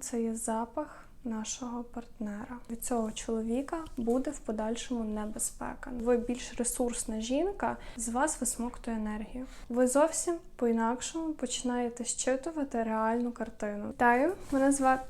Це є запах нашого партнера. Від цього чоловіка буде в подальшому небезпека. Ви більш ресурсна жінка, з вас висмоктує енергію. Ви зовсім по-інакшому починаєте щитувати реальну картину. Вітаю, мене звати.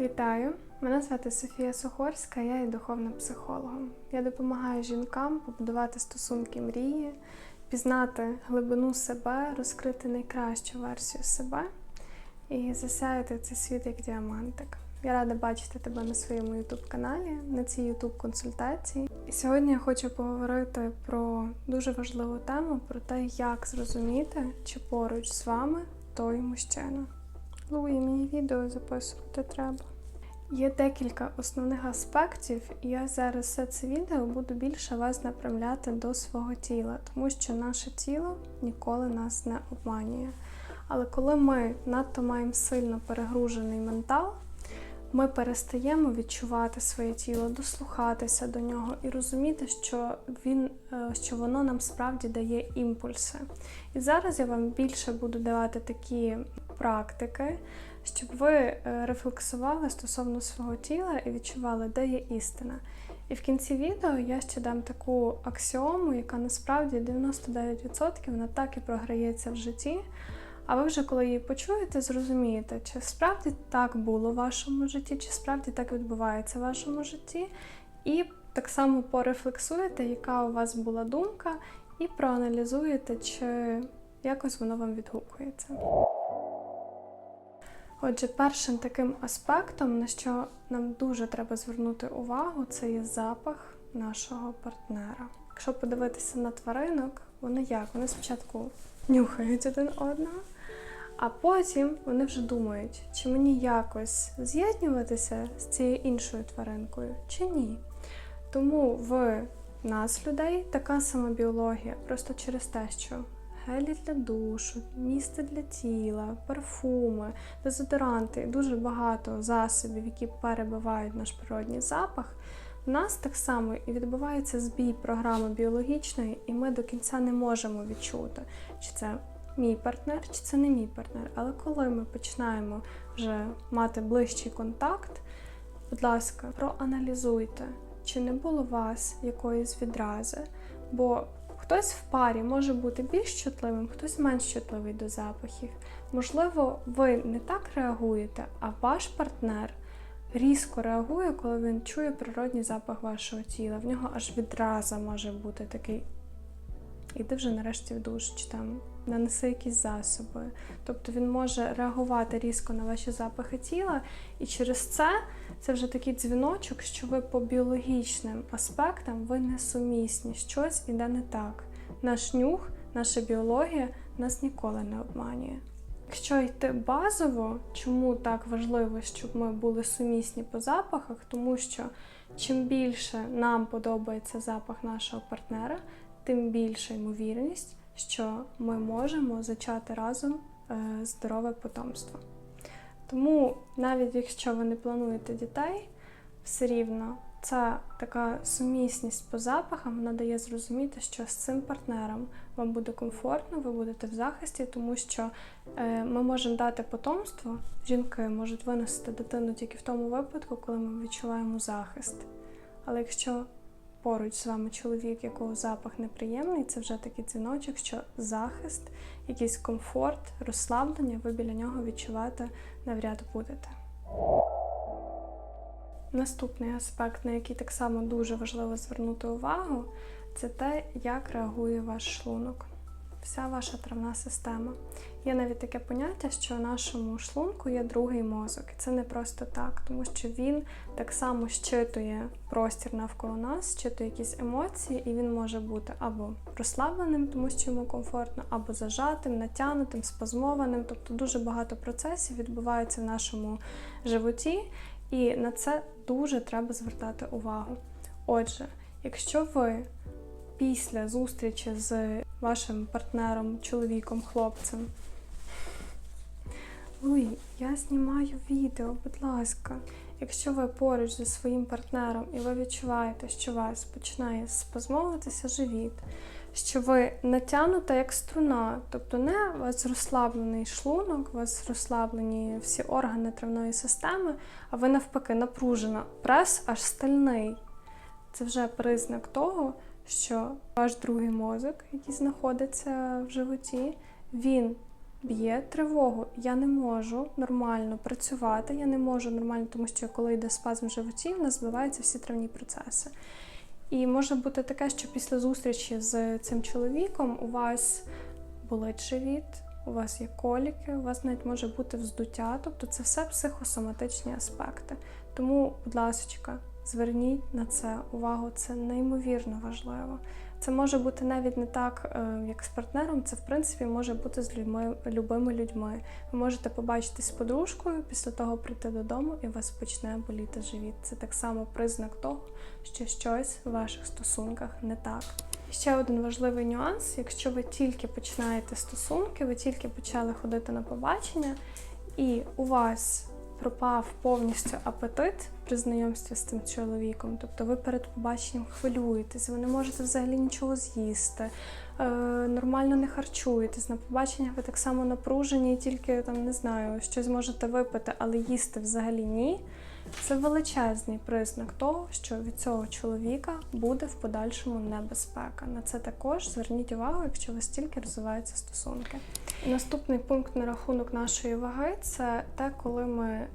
Вітаю! Мене звати Софія Сухорська, я є духовним психологом. Я допомагаю жінкам побудувати стосунки мрії, пізнати глибину себе, розкрити найкращу версію себе і засяяти цей світ як діамантик. Я рада бачити тебе на своєму youtube каналі, на цій youtube консультації. І сьогодні я хочу поговорити про дуже важливу тему, про те, як зрозуміти, чи поруч з вами той мужчина. Луї, мені відео записувати треба. Є декілька основних аспектів, і я зараз все це відео буду більше вас направляти до свого тіла, тому що наше тіло ніколи нас не обманює. Але коли ми надто маємо сильно перегружений ментал, ми перестаємо відчувати своє тіло, дослухатися до нього і розуміти, що він, е, що воно нам справді дає імпульси. І зараз я вам більше буду давати такі практики, щоб ви е, рефлексували стосовно свого тіла і відчували, де є істина. І в кінці відео я ще дам таку аксіому, яка насправді 99% вона так і програється в житті. А ви вже, коли її почуєте, зрозумієте, чи справді так було в вашому житті, чи справді так відбувається в вашому житті, і так само порефлексуєте, яка у вас була думка, і проаналізуєте, чи якось воно вам відгукується. Отже, першим таким аспектом, на що нам дуже треба звернути увагу, це є запах нашого партнера. Якщо подивитися на тваринок, вони як? Вони спочатку нюхають один одного, а потім вони вже думають, чи мені якось з'єднуватися з цією іншою тваринкою, чи ні. Тому в нас, людей, така сама біологія, просто через те, що гелі для душу, місце для тіла, парфуми, дезодоранти, дуже багато засобів, які перебивають наш природній запах. У нас так само і відбувається збій програми біологічної, і ми до кінця не можемо відчути, чи це мій партнер, чи це не мій партнер. Але коли ми починаємо вже мати ближчий контакт, будь ласка, проаналізуйте, чи не було у вас якоїсь відрази, бо Хтось в парі може бути більш чутливим, хтось менш чутливий до запахів. Можливо, ви не так реагуєте, а ваш партнер різко реагує, коли він чує природній запах вашого тіла. В нього аж відразу може бути такий. Іди вже нарешті в душ, чи там нанеси якісь засоби. Тобто він може реагувати різко на ваші запахи тіла, і через це це вже такий дзвіночок, що ви по біологічним аспектам ви не сумісні, щось іде не так. Наш нюх, наша біологія нас ніколи не обманює. Якщо йти базово, чому так важливо, щоб ми були сумісні по запахах, тому що чим більше нам подобається запах нашого партнера, тим більша ймовірність, що ми можемо зачати разом е, здорове потомство. Тому навіть якщо ви не плануєте дітей, все рівно ця така сумісність по запахам вона дає зрозуміти, що з цим партнером вам буде комфортно, ви будете в захисті, тому що е, ми можемо дати потомство, жінки можуть виносити дитину тільки в тому випадку, коли ми відчуваємо захист. Але якщо поруч з вами чоловік, якого запах неприємний, це вже такий дзвіночок, що захист, якийсь комфорт, розслаблення, ви біля нього відчувати навряд будете. Наступний аспект, на який так само дуже важливо звернути увагу, це те, як реагує ваш шлунок, вся ваша травна система. Є навіть таке поняття, що в нашому шлунку є другий мозок. І це не просто так, тому що він так само щитує простір навколо нас, щитує якісь емоції, і він може бути або розслабленим, тому що йому комфортно, або зажатим, натягнутим, спазмованим. Тобто дуже багато процесів відбувається в нашому животі, і на це дуже треба звертати увагу. Отже, якщо ви після зустрічі з вашим партнером, чоловіком, хлопцем, Ой, я знімаю відео, будь ласка. Якщо ви поруч зі своїм партнером і ви відчуваєте, що вас починає спазмовуватися живіт, що ви натягнута як струна, тобто не у вас розслаблений шлунок, у вас розслаблені всі органи травної системи, а ви навпаки напружена. Прес аж стальний. Це вже признак того, що ваш другий мозок, який знаходиться в животі, він б'є тривогу. Я не можу нормально працювати, я не можу нормально, тому що коли йде спазм в животі, в нас збиваються всі травні процеси. І може бути таке, що після зустрічі з цим чоловіком у вас болить живіт, у вас є коліки, у вас навіть може бути вздуття, тобто це все психосоматичні аспекти. Тому, будь ласка, зверніть на це увагу, це неймовірно важливо. Це може бути навіть не так, е, як з партнером, це в принципі може бути з людьми, любими людьми. Ви можете побачитись з подружкою, після того прийти додому і вас почне боліти живіт. Це так само признак того, що щось в ваших стосунках не так. Ще один важливий нюанс: якщо ви тільки починаєте стосунки, ви тільки почали ходити на побачення, і у вас пропав повністю апетит при знайомстві з цим чоловіком. Тобто ви перед побаченням хвилюєтесь, ви не можете взагалі нічого з'їсти, е, нормально не харчуєтесь. На побаченнях ви так само напружені, тільки там не знаю, щось можете випити, але їсти взагалі ні. Це величезний признак того, що від цього чоловіка буде в подальшому небезпека. На це також зверніть увагу, якщо у вас тільки розвиваються стосунки. Наступний пункт на рахунок нашої ваги це те, коли ми е,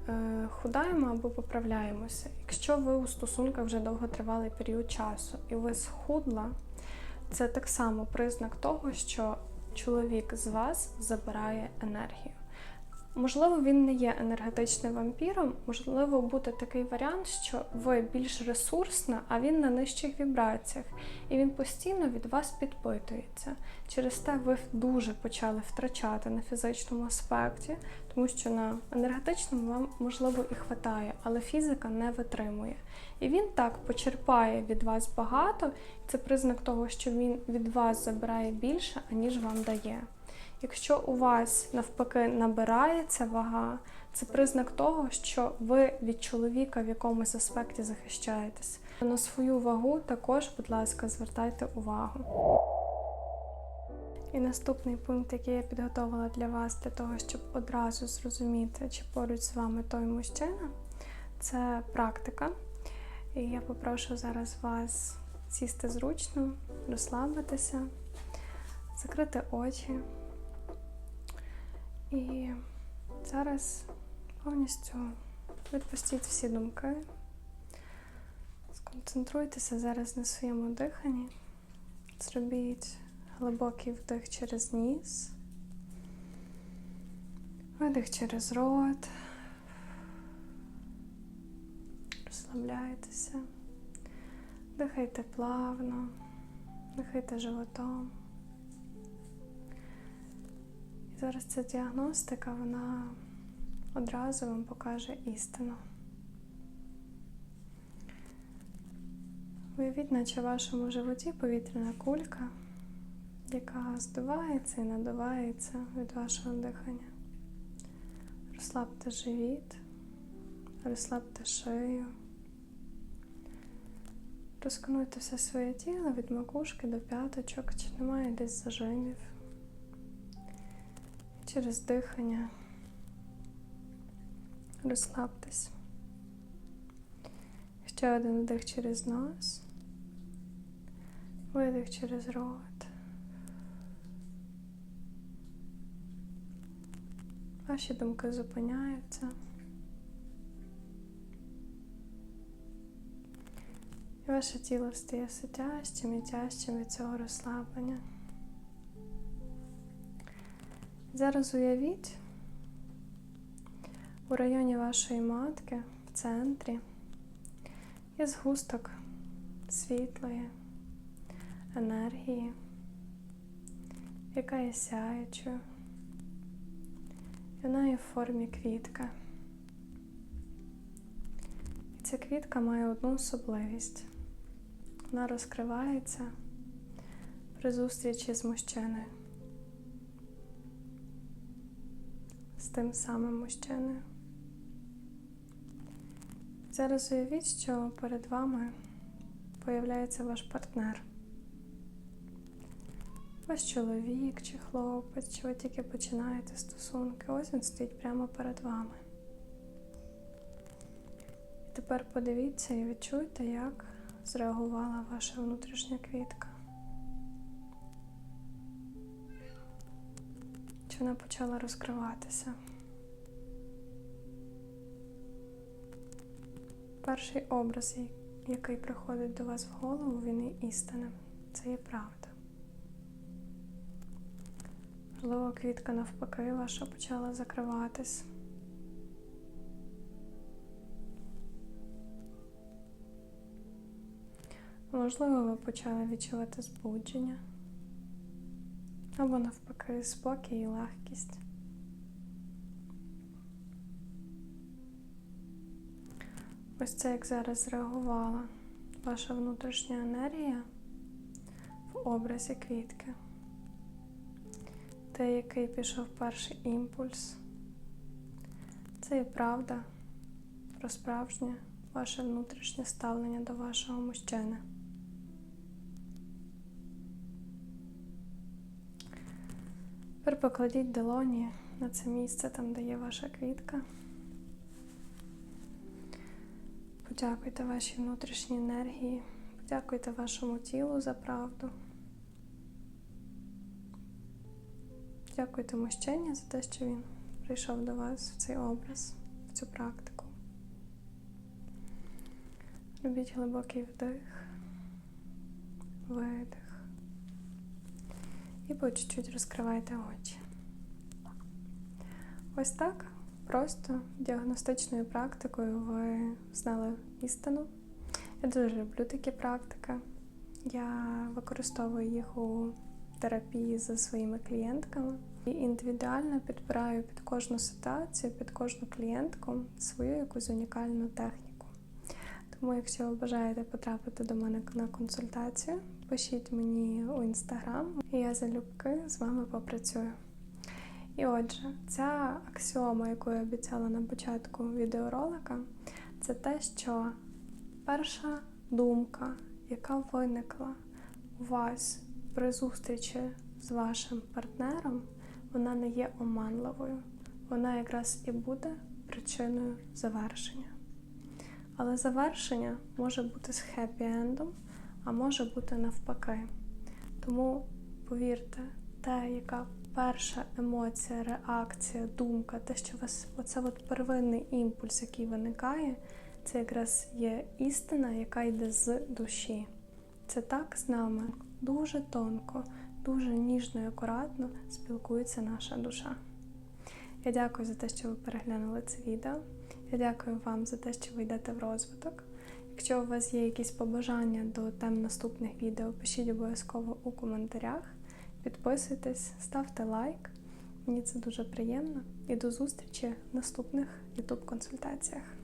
худаємо або поправляємося. Якщо ви у стосунках вже довготривалий період часу і ви схудла, це так само признак того, що чоловік з вас забирає енергію. Можливо, він не є енергетичним вампіром, можливо, буде такий варіант, що ви більш ресурсна, а він на нижчих вібраціях, і він постійно від вас підпитується. Через те ви дуже почали втрачати на фізичному аспекті, тому що на енергетичному вам можливо і хватає, але фізика не витримує. І він так почерпає від вас багато, це признак того, що він від вас забирає більше, аніж вам дає. Якщо у вас навпаки набирається вага, це признак того, що ви від чоловіка в якомусь аспекті захищаєтесь. На свою вагу також, будь ласка, звертайте увагу. І наступний пункт, який я підготувала для вас, для того, щоб одразу зрозуміти, чи поруч з вами той мужчина, це практика. І я попрошу зараз вас сісти зручно, розслабитися, закрити очі. І зараз повністю відпустіть всі думки, сконцентруйтеся зараз на своєму диханні, зробіть глибокий вдих через ніс, видих через рот, розслабляйтеся, дихайте плавно, дихайте животом. Зараз ця діагностика, вона одразу вам покаже істину. Уявіть, наче в вашому животі повітряна кулька, яка здувається і надувається від вашого дихання. Розслабте живіт, розслабте шию, розконуйте все своє тіло від макушки до п'яточок, чи немає десь зажимів через дихання. Розслабтесь. Ще один вдих через нос, видих через рот. Ваші думки зупиняються. І ваше тіло стає все тяжчим і тяжчим від цього розслаблення. Зараз уявіть у районі вашої матки в центрі є згусток світлої енергії, яка є сяючою. Вона є в формі квітка. І ця квітка має одну особливість. Вона розкривається при зустрічі з мужчиною. З тим самим мужчиною. Зараз уявіть, що перед вами появляється ваш партнер. Ваш чоловік чи хлопець, чи ви тільки починаєте стосунки, ось він стоїть прямо перед вами. І тепер подивіться і відчуйте, як зреагувала ваша внутрішня квітка. Чи вона почала розкриватися? Перший образ, який приходить до вас в голову, він є істинним. Це є правда. Можливо, квітка навпаки ваша почала закриватись. Можливо, ви почали відчувати збудження. Або навпаки, спокій і легкість. Ось це як зараз зреагувала ваша внутрішня енергія в образі квітки. Те, який пішов перший імпульс. Це і правда про справжнє ваше внутрішнє ставлення до вашого мужчини. Тепер покладіть долоні на це місце, там, де є ваша квітка. Подякуйте вашій внутрішній енергії, подякуйте вашому тілу за правду. Дякуйте мужчині за те, що він прийшов до вас в цей образ, в цю практику. Робіть глибокий вдих, видих. І по чуть-чуть розкривайте очі. Ось так просто діагностичною практикою ви знали істину. Я дуже люблю такі практики. Я використовую їх у терапії зі своїми клієнтками і індивідуально підбираю під кожну ситуацію, під кожну клієнтку свою якусь унікальну техніку. Тому, якщо ви бажаєте потрапити до мене на консультацію, пишіть мені у інстаграм, і я залюбки з вами попрацюю. І отже, ця аксіома, яку я обіцяла на початку відеоролика, це те, що перша думка, яка виникла у вас при зустрічі з вашим партнером, вона не є оманливою. Вона якраз і буде причиною завершення. Але завершення може бути з хеппі-ендом, а може бути навпаки. Тому повірте, те, яка перша емоція, реакція, думка, те, що вас оце от первинний імпульс, який виникає, це якраз є істина, яка йде з душі. Це так з нами дуже тонко, дуже ніжно і акуратно спілкується наша душа. Я дякую за те, що ви переглянули це відео. Я дякую вам за те, що ви йдете в розвиток. Якщо у вас є якісь побажання до тем наступних відео, пишіть обов'язково у коментарях. Підписуйтесь, ставте лайк. Мені це дуже приємно. І до зустрічі в наступних YouTube консультаціях.